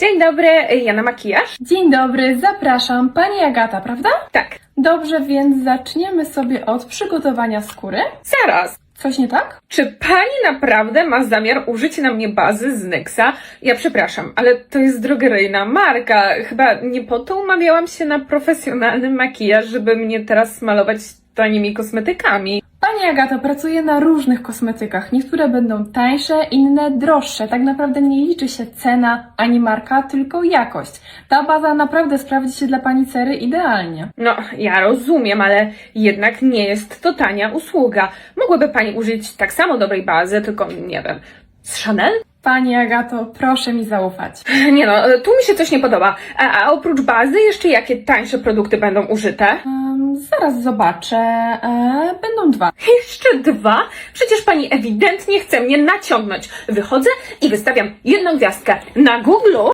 Dzień dobry, ja na makijaż? Dzień dobry, zapraszam. Pani Agata, prawda? Tak. Dobrze, więc zaczniemy sobie od przygotowania skóry. Zaraz. Coś nie tak? Czy pani naprawdę ma zamiar użyć na mnie bazy z Nexa? Ja przepraszam, ale to jest drogeryjna marka. Chyba nie po to umawiałam się na profesjonalny makijaż, żeby mnie teraz smalować tanimi kosmetykami. Pani Agata pracuje na różnych kosmetykach. Niektóre będą tańsze, inne droższe. Tak naprawdę nie liczy się cena ani marka, tylko jakość. Ta baza naprawdę sprawdzi się dla Pani cery idealnie. No, ja rozumiem, ale jednak nie jest to tania usługa. Mogłaby pani użyć tak samo dobrej bazy, tylko nie wiem, z Chanel? Pani Agato, proszę mi zaufać. Nie no, tu mi się coś nie podoba. A, a oprócz bazy, jeszcze jakie tańsze produkty będą użyte? Zaraz zobaczę. E, będą dwa. Jeszcze dwa? Przecież pani ewidentnie chce mnie naciągnąć. Wychodzę i wystawiam jedną gwiazdkę na Google.